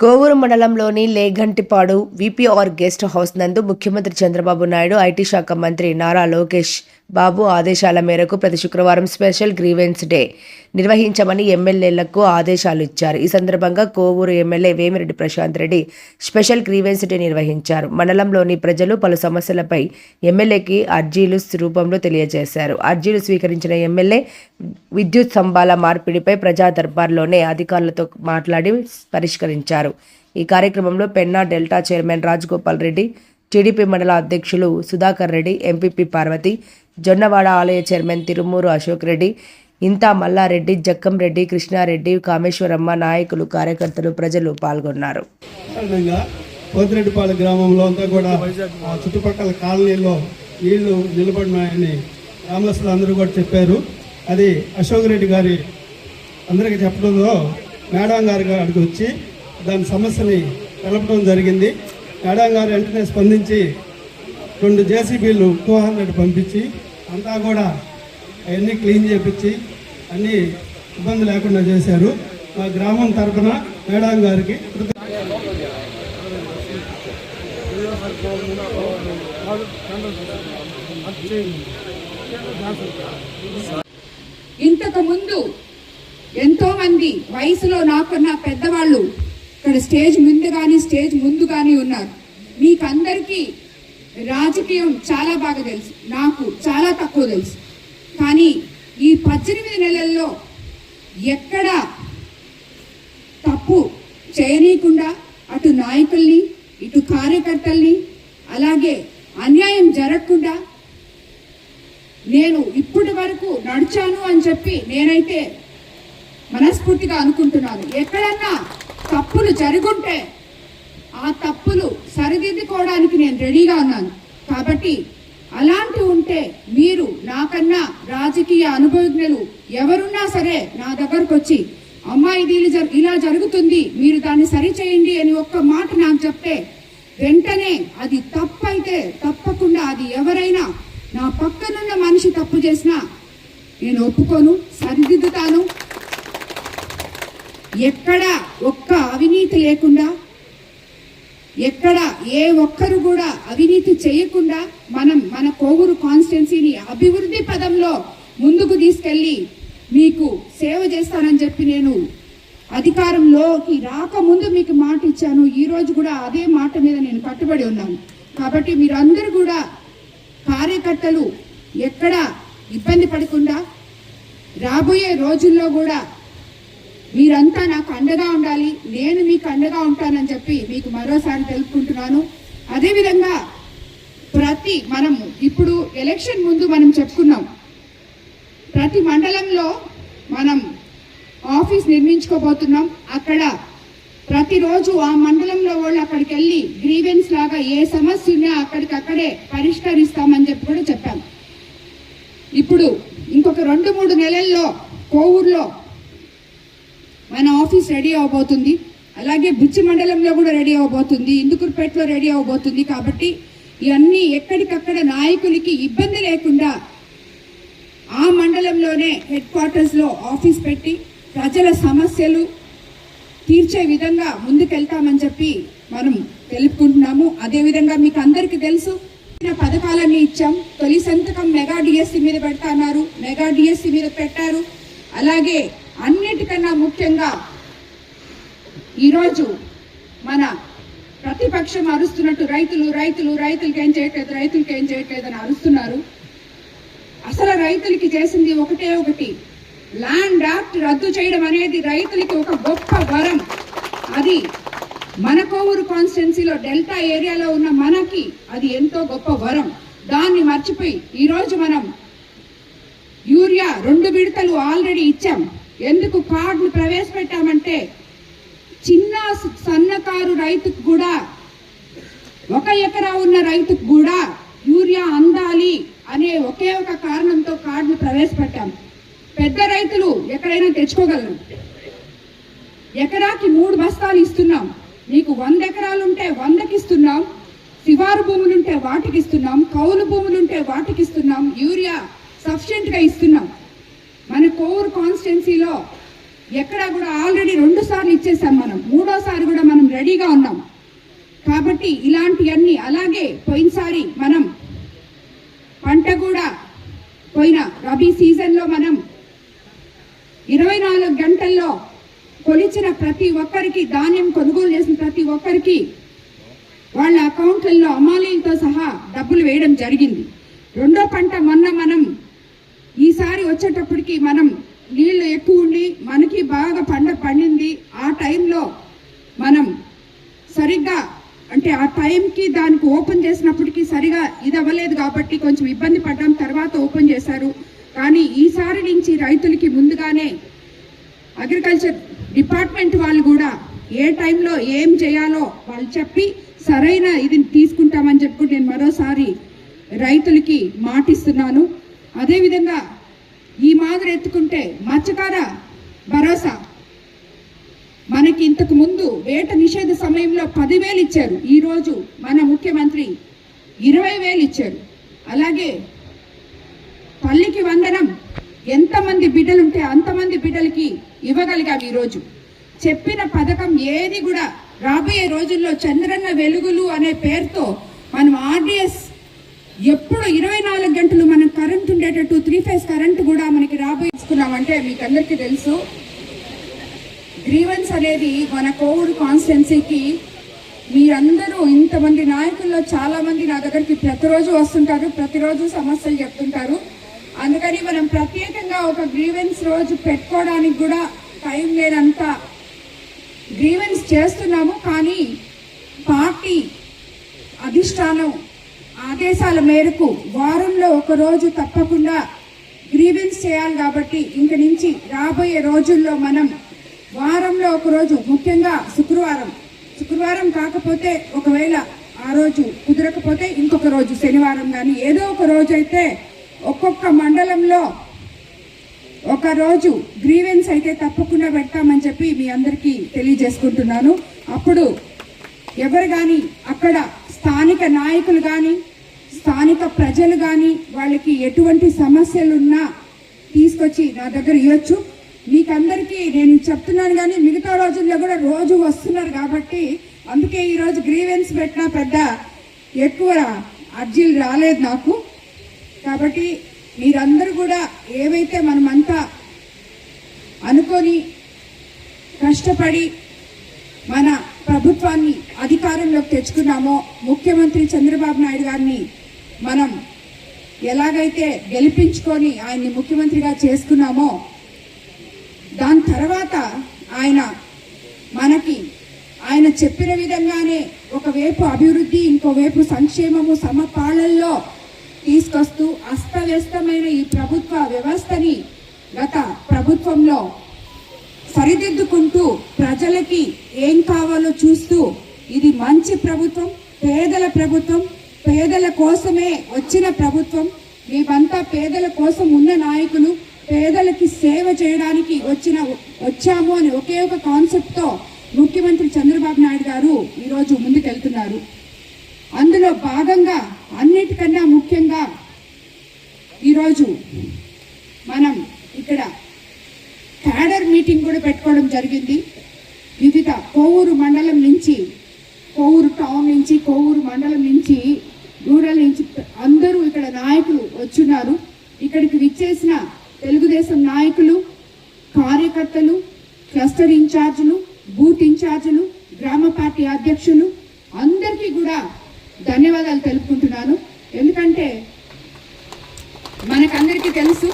కోవూరు మండలంలోని లేఘంటిపాడు VPR guest house నందు ముఖ్యమంత్రి చంద్రబాబు నాయుడు ఐటీ శాఖ మంత్రి నారా లోకేష్ బాబు ఆదేశాల మేరకు ప్రతి శుక్రవారం స్పెషల్ గ్రీవెన్స్ డే నిర్వహించమని ఎమ్మెల్యేలకు ఆదేశాలు ఇచ్చారు. ఈ సందర్భంగా Kovur MLA Vemireddy Prashanth Reddy special grievance day నిర్వహించారు. మండలంలోని ప్రజలు పలు సమస్యలపై ఎమ్మెల్యేకి అర్జీలు రూపంలో తెలియజేశారు. అర్జీలు స్వీకరించిన ఎమ్మెల్యే విద్యుత్ స్తంభాల మార్పిడిపై ప్రజా దర్బార్లోనే అధికారులతో మాట్లాడి పరిష్కరించారు. ఈ కార్యక్రమంలో Penna delta chairman Rajagopal Reddy TDP mandal అధ్యక్షులు సుధాకర్ రెడ్డి ఎంపీపీ పార్వతి జొన్నవాడ ఆలయ చైర్మన్ తిరుమూరు అశోక్ రెడ్డి ఇంతా మల్లారెడ్డి జక్కం రెడ్డి కృష్ణారెడ్డి కామేశ్వరమ్మ నాయకులు కార్యకర్తలు ప్రజలు పాల్గొన్నారు. సాధారణంగా పోతిరెడ్డిపాలెం గ్రామంలో అంతా కూడా చుట్టుపక్కల కాలనీలో నీళ్ళు నిలబడినాయని గ్రామస్తులు అందరూ కూడా చెప్పారు. అది అశోక్ రెడ్డి గారి అందరికీ చెప్పడంలో మేడం గారి గారికి వచ్చి దాని సమస్యని తెలపడం జరిగింది. మేడం గారు వెంటనే స్పందించి రెండు జేసీబీలు టూ హండ్రెడ్ పంపించి అంతా కూడా అవన్నీ క్లీన్ చేపించి అన్నీ ఇబ్బంది లేకుండా చేశారు. మా గ్రామం తరఫున మేడం గారికి ఇంతకు ముందు ఎంతో మంది వయసులో నాకున్న పెద్దవాళ్ళు ఇక్కడ స్టేజ్ ముందు కానీ స్టేజ్ ముందు కానీ ఉన్నారు. మీకందరికీ రాజకీయం చాలా బాగా తెలుసు. నాకు చాలా తక్కువ తెలుసు. కానీ ఈ పద్దెనిమిది నెలల్లో ఎక్కడ తప్పు చేయనీయకుండా అటు నాయకుల్ని ఇటు కార్యకర్తల్ని అలాగే అన్యాయం జరగకుండా నేను ఇప్పటి వరకు నడిచాను అని చెప్పి నేనైతే మనస్ఫూర్తిగా అనుకుంటున్నాను. ఎక్కడన్నా తప్పులు జరుగుంటే ఆ తప్పులు సరిదిద్దుకోవడానికి నేను రెడీగా ఉన్నాను. కాబట్టి అలాంటి ఉంటే మీరు నాకన్నా రాజకీయ అనుభవజ్ఞులు ఎవరున్నా సరే నా దగ్గరకు వచ్చి అమ్మాయి ఇది ఇలా జరు- ఇలా జరుగుతుంది మీరు దాన్ని సరిచేయండి అని ఒక్క మాట నాకు చెప్తే వెంటనే అది తప్పైతే తప్పకుండా అది ఎవరైనా నా పక్కనున్న మనిషి తప్పు చేసినా నేను ఒప్పుకోను సరిదిద్దుతాను. ఎక్కడ ఒక్క అవినీతి లేకుండా ఎక్కడ ఏ ఒక్కరు కూడా అవినీతి చేయకుండా మనం మన కోవూరు కాన్స్టిట్యున్సీని అభివృద్ధి పదంలో ముందుకు తీసుకెళ్ళి మీకు సేవ చేస్తానని చెప్పి నేను అధికారంలోకి రాకముందు మీకు మాట ఇచ్చాను. ఈరోజు కూడా అదే మాట మీద నేను కట్టుబడి ఉన్నాను. కాబట్టి మీరందరూ కూడా కార్యకర్తలు ఎక్కడ ఇబ్బంది పడకుండా రాబోయే రోజుల్లో కూడా మీరంతా నాకు అండగా ఉండాలి నేను మీకు అండగా ఉంటానని చెప్పి మీకు మరోసారి తెలుపుకుంటున్నాను. అదేవిధంగా ప్రతి మనము ఇప్పుడు ఎలక్షన్ ముందు మనం చెప్పుకున్నాం. ప్రతి మండలంలో మనం ఆఫీస్ నిర్మించుకోబోతున్నాం. అక్కడ ప్రతిరోజు ఆ మండలంలో వాళ్ళు అక్కడికి వెళ్ళి గ్రీవెన్స్ లాగా ఏ సమస్య ఉన్నా అక్కడికక్కడే పరిష్కరిస్తామని చెప్పి కూడా చెప్పాం. ఇప్పుడు ఇంకొక రెండు మూడు నెలల్లో కోవూరులో మన ఆఫీస్ రెడీ అవబోతుంది. అలాగే బుచ్చి మండలంలో కూడా రెడీ అవబోతుంది. ఇందుకుర్పేటలో రెడీ అవబోతుంది. కాబట్టి ఇవన్నీ ఎక్కడికక్కడ నాయకులకి ఇబ్బంది లేకుండా ఆ మండలంలోనే హెడ్ క్వార్టర్స్లో ఆఫీస్ పెట్టి ప్రజల సమస్యలు తీర్చే విధంగా ముందుకెళ్తామని చెప్పి మనం తెలుపుకుంటున్నాము. అదేవిధంగా మీకు అందరికీ తెలుసు పథకాలన్నీ ఇచ్చాం. తొలి సంతకం మెగా డిఎస్సి మీద పెడతా అన్నారు. మెగా డిఎస్సి మీద పెట్టారు. అలాగే అన్నిటికన్నా ముఖ్యంగా ఈరోజు మన ప్రతిపక్షం అరుస్తున్నట్టు రైతులు రైతులు రైతులకి ఏం చేయట్లేదు రైతులకి ఏం చేయట్లేదు అని అరుస్తున్నారు. అసలు రైతులకి చేసింది ఒకటే ఒకటి. ల్యాండ్ యాక్ట్ రద్దు చేయడం అనేది రైతులకి ఒక గొప్ప వరం. అది మన కోవూరు కాన్స్టిట్యున్సీలో డెల్టా ఏరియాలో ఉన్న మనకి అది ఎంతో గొప్ప వరం. దాన్ని మర్చిపోయి ఈరోజు మనం యూరియా రెండు విడతలు ఆల్రెడీ ఇచ్చాం. ఎందుకు కార్డులు ప్రవేశపెట్టామంటే చిన్న సన్నకారు రైతుకు కూడా ఒక ఎకరా ఉన్న రైతుకు కూడా యూరియా అందాలి అనే ఒకే ఒక కారణంతో కార్డులు ప్రవేశపెట్టాం. పెద్ద రైతులు ఎక్కడైనా తెచ్చుకోగలరు. ఎకరాకి మూడు బస్తాలు ఇస్తున్నాం. నీకు వంద ఎకరాలుంటే వందకి ఇస్తున్నాం శివారు భూములుంటే వాటికి ఇస్తున్నాం కౌలు భూములుంటే వాటికి ఇస్తున్నాం యూరియా సఫిషియెంట్గా ఇస్తున్నాం. మన కోవూరు కాన్స్టిట్యున్సీలో ఎక్కడ కూడా ఆల్రెడీ రెండు సార్లు ఇచ్చేసాం మనం. మూడోసారి కూడా మనం రెడీగా ఉన్నాం. కాబట్టి ఇలాంటివన్నీ అలాగే పోయినసారి మనం పంట కూడా పోయిన రబీ సీజన్లో మనం ఇరవై నాలుగు గంటల్లో కొలిచిన ప్రతి ఒక్కరికి ధాన్యం కొనుగోలు చేసిన ప్రతి ఒక్కరికి వాళ్ళ అకౌంట్లలో అమాలీలతో సహా డబ్బులు వేయడం జరిగింది. రెండో పంట మొన్న మనం ఈసారి వచ్చేటప్పటికి మనం నీళ్ళు ఎక్కువ ఉండి మనకి బాగా పంట పండింది ఆ టైంలో మనం సరిగ్గా అంటే ఆ టైంకి దానికి ఓపెన్ చేసినప్పటికీ సరిగా ఇది అవ్వలేదు కాబట్టి కొంచెం ఇబ్బంది పడ్డాం తర్వాత ఓపెన్ చేశారు. కానీ ఈసారి నుంచి రైతులకి ముందుగానే అగ్రికల్చర్ డిపార్ట్మెంట్ వాళ్ళు కూడా ఏ టైంలో ఏం చేయాలో వాళ్ళు చెప్పి సరైన ఇది తీసుకుంటామని చెప్పి నేను మరోసారి రైతులకి మాటిస్తున్నాను. అదేవిధంగా ఈ మాదిరి ఎత్తుకుంటే మత్స్యకార భరోసా. మనకి ఇంతకు ముందు వేట నిషేధ సమయంలో పదివేలు ఇచ్చారు. ఈరోజు మన ముఖ్యమంత్రి ఇరవై వేలు ఇచ్చారు. అలాగే తల్లికి వందనం ఎంతమంది బిడ్డలుంటే అంతమంది బిడ్డలకి ఇవ్వగలిగాం ఈరోజు చెప్పిన పథకం ఏది కూడా రాబోయే రోజుల్లో చంద్రన్న వెలుగులు అనే పేరుతో మనం ఆర్డిఎస్ ఎప్పుడు ఇరవై నాలుగు గంటలు మనం కరెంట్ ఉండేటట్టు త్రీ ఫేజ్ కరెంట్ కూడా మనకి రాబోయించుకున్నామంటే మీకు అందరికీ తెలుసు. గ్రీవెన్స్ అనేది మన కోవిడ్ కాన్స్టిట్యున్సీకి మీరందరూ ఇంతమంది నాయకుల్లో చాలామంది నా దగ్గరికి ప్రతిరోజు వస్తుంటారు ప్రతిరోజు సమస్యలు చెప్తుంటారు. అందుకని మనం ప్రత్యేకంగా ఒక గ్రీవెన్స్ రోజు పెట్టుకోవడానికి కూడా టైం లేనంత గ్రీవెన్స్ చేస్తున్నాము. కానీ పార్టీ అధిష్టానం ఆదేశాల మేరకు వారంలో ఒక రోజు తప్పకుండా గ్రీవెన్స్ చేయాలి కాబట్టి ఇంక నుంచి రాబోయే రోజుల్లో మనం వారంలో ఒక రోజు ముఖ్యంగా శుక్రవారం. శుక్రవారం కాకపోతే ఒకవేళ ఆ రోజు కుదరకపోతే ఇంకొక రోజు శనివారం కానీ ఏదో ఒక రోజు అయితే ఒక్కొక్క మండలంలో ఒక రోజు గ్రీవెన్స్ అయితే తప్పకుండా పెడతామని చెప్పి మీ అందరికీ తెలియజేసుకుంటున్నాను. అప్పుడు ఎవరు కానీ అక్కడ స్థానిక నాయకులు కానీ స్థానిక ప్రజలు కానీ వాళ్ళకి ఎటువంటి సమస్యలున్నా తీసుకొచ్చి నా దగ్గర ఇవ్వచ్చు మీకందరికీ నేను చెప్తున్నాను కానీ మిగతా రోజుల్లో కూడా రోజు వస్తున్నారు కాబట్టి అందుకే ఈరోజు గ్రీవెన్స్ పెట్టిన పెద్ద ఎక్కువ అర్జీలు రాలేదు నాకు. కాబట్టి మీరందరూ కూడా ఏవైతే మనమంతా అనుకొని కష్టపడి మన ప్రభుత్వాన్ని అధికారంలోకి తెచ్చుకున్నామో ముఖ్యమంత్రి చంద్రబాబు నాయుడు గారిని మనం ఎలాగైతే గెలిపించుకొని ఆయన్ని ముఖ్యమంత్రిగా చేసుకున్నామో దాని తర్వాత ఆయన మనకి ఆయన చెప్పిన విధంగానే ఒకవైపు అభివృద్ధి ఇంకోవైపు సంక్షేమము సమపాళల్లో తీసుకొస్తూ అస్తవ్యస్తమైన ఈ ప్రభుత్వ వ్యవస్థని గత ప్రభుత్వంలో సరిదిద్దుకుంటూ ప్రజలకి ఏం కావాలో చూస్తూ ఇది మంచి ప్రభుత్వం పేదల ప్రభుత్వం పేదల కోసమే వచ్చిన ప్రభుత్వం. మేమంతా పేదల కోసం ఉన్న నాయకులు పేదలకి సేవ చేయడానికి వచ్చిన వచ్చాము అని ఒకే ఒక కాన్సెప్ట్తో ముఖ్యమంత్రి చంద్రబాబు నాయుడు గారు ఈరోజు ముందుకెళ్తున్నారు. అందులో భాగంగా అన్నిటికన్నా ముఖ్యంగా ఈరోజు మనం ఇక్కడ క్యాడర్ మీటింగ్ కూడా జరిగింది. వివిధ కోవూరు మండలం నుంచి కోవూరు టౌన్ నుంచి కోవూరు మండలం నుంచి రూరల్ నుంచి అందరూ ఇక్కడ నాయకులు వచ్చున్నారు. ఇక్కడికి విచ్చేసిన తెలుగుదేశం నాయకులు కార్యకర్తలు క్లస్టర్ ఇన్ఛార్జీలు బూత్ ఇన్ఛార్జీలు గ్రామ పార్టీ అధ్యక్షులు అందరికీ కూడా ధన్యవాదాలు తెలుపుకుంటున్నాను. ఎందుకంటే మనకందరికీ తెలుసు